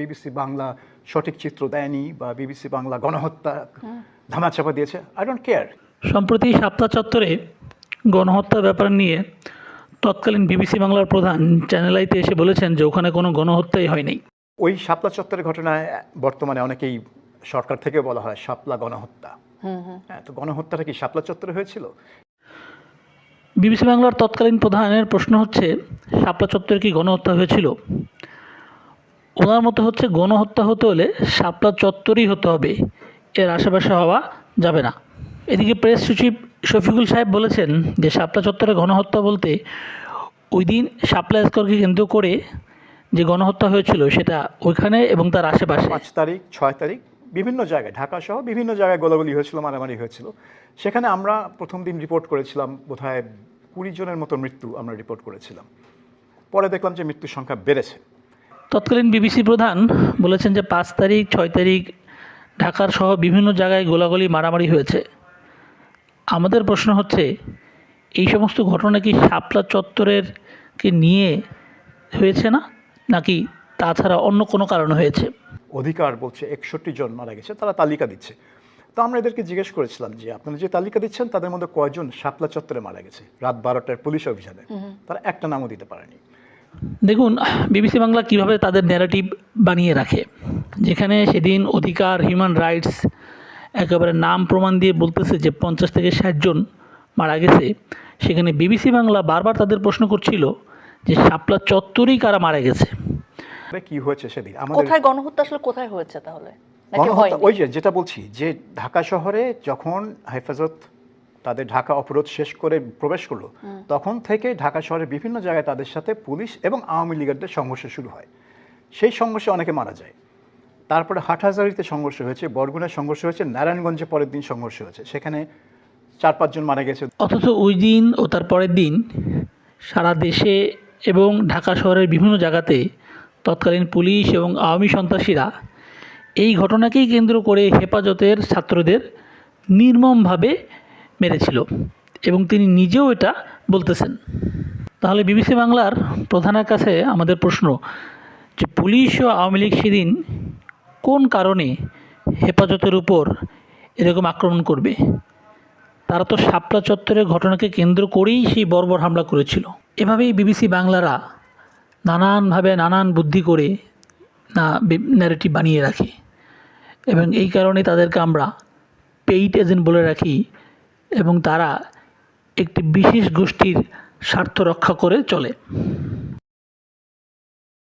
BBC Bangla সঠিক চিত্র দেয়নি বা বিবিসি বাংলা গণহত্যা ধামাচাপা দিয়েছে আই ডোন্ট কেয়ার সম্প্রতি শাপলা চত্বরে গণহত্যা ব্যাপার নিয়ে তৎকালীন বিবিসি বাংলার প্রধান চ্যানেল আইতে এসে বলেছেন যে ওখানে কোনো গণহত্যাই হয়নি। ওই শাপলা চত্বরের ঘটনায় বর্তমানে অনেকেই সরকার থেকে বলা হয় শাপলা গণহত্যা। হ্যাঁ তো গণহত্যাটা কি শাপলা চত্বরে হয়েছিল? বিবিসি বাংলার তৎকালীন প্রধানের প্রশ্ন হচ্ছে শাপলা চত্বরে কি গণহত্যা হয়েছিল? ওনার মতো হচ্ছে গণহত্যা হতে হলে শাপলা চত্বরই হতে হবে। এর আশেপাশে হওয়া যাবে না। এদিকে প্রেস সচিব শফিকুল সাহেব বলেছেন যে, শাপলা চত্বরে গণহত্যা বলতে ওই দিন শাপলা স্কোরকে কেন্দ্র করে যে গণহত্যা হয়েছিল, সেটা ওইখানে এবং তার আশেপাশে। পাঁচ তারিখ, ছয় তারিখ, বিভিন্ন জায়গায় ঢাকা সহ বিভিন্ন জায়গায় গোলাগুলি হয়েছিল, মারামারি হয়েছিল। সেখানে আমরা প্রথম দিন রিপোর্ট করেছিলাম, বোধহয় কুড়ি জনের মতো মৃত্যু আমরা রিপোর্ট করেছিলাম। পরে দেখলাম যে মৃত্যুর সংখ্যা বেড়েছে। তৎকালীন বিবিসি প্রধান বলেছেন যে পাঁচ তারিখ ছয় তারিখ ঢাকার সহ বিভিন্ন জায়গায় গোলাগুলি মারামারি হয়েছে। আমাদের প্রশ্ন হচ্ছে এই সমস্ত ঘটনা কি শাপলা চত্বরের কে নিয়ে হয়েছে না? নাকি তাছাড়া অন্য কোনো কারণে হয়েছে? অধিকার বলছে একষট্টি জন মারা গেছে তারা তালিকা দিচ্ছে। তো আমরা এদেরকে জিজ্ঞেস করেছিলাম যে আপনারা যে তালিকা দিচ্ছেন তাদের মধ্যে কয়জন শাপলা চত্বরে মারা গেছে? রাত বারোটার পুলিশ অভিযানে। তারা একটা নামও দিতে পারেনি। দেখুন বিবিসি বাংলা কীভাবে তাদের ন্যারেটিভ বানিয়ে রাখে? যেখানে সেদিন অধিকার হিউম্যান রাইটস একেবারে নাম প্রমাণ দিয়ে বলতেছে যে পঞ্চাশ থেকে ষাট জন মারা গেছে। সেখানে বিবিসি বাংলা বারবার তাদের প্রশ্ন করছিল যে শাপলা চত্বরেই কারা মারা গেছে? আরে কি হয়েছে সেদিন? আমাদের কোথায় গণহত্যা আসলে কোথায় হয়েছে তাহলে? ওই যে যেটা বলছি যে ঢাকা শহরে যখন হেফাজত তাদের ঢাকা অবরোধ শেষ করে প্রবেশ করল তখন থেকে ঢাকা শহরের বিভিন্ন জায়গায় তাদের সাথে পুলিশ এবং আওয়ামী লীগারদের সংঘর্ষ শুরু হয়। সেই সংঘর্ষে অনেকে মারা যায়। তারপরে হাটহাজারিতে সংঘর্ষ হয়েছে বরগুনায় সংঘর্ষ হয়েছে নারায়ণগঞ্জে পরের দিন সংঘর্ষ হয়েছে। সেখানে চার পাঁচজন মারা গেছে। অথচ ওই দিন ও তার পরের দিন সারা দেশে এবং ঢাকা শহরের বিভিন্ন জায়গাতে তৎকালীন পুলিশ এবং আওয়ামী সন্ত্রাসীরা এই ঘটনাকেই কেন্দ্র করে হেফাজতের ছাত্রদের নির্মমভাবে মেরেছিল এবং তিনি নিজেও এটা বলতেছেন। তাহলে বিবিসি বাংলার প্রধানের কাছে আমাদের প্রশ্ন যে পুলিশ ও আওয়ামী লীগ সেদিন কোন কারণে হেফাজতের উপর এরকম আক্রমণ করবে? তারা তো শাপলা চত্বরের ঘটনাকে কেন্দ্র করেই সেই বর্বর হামলা করেছিল। এভাবেই বিবিসি বাংলারা নানানভাবে নানান বুদ্ধি করে না ন্যারেটিভ বানিয়ে রাখে। এবং এই কারণে তাদেরকে আমরা পেইড এজেন্ট বলে রাখি এবং তারা একটি বিশেষ গোষ্ঠীর স্বার্থ রক্ষা করে চলে।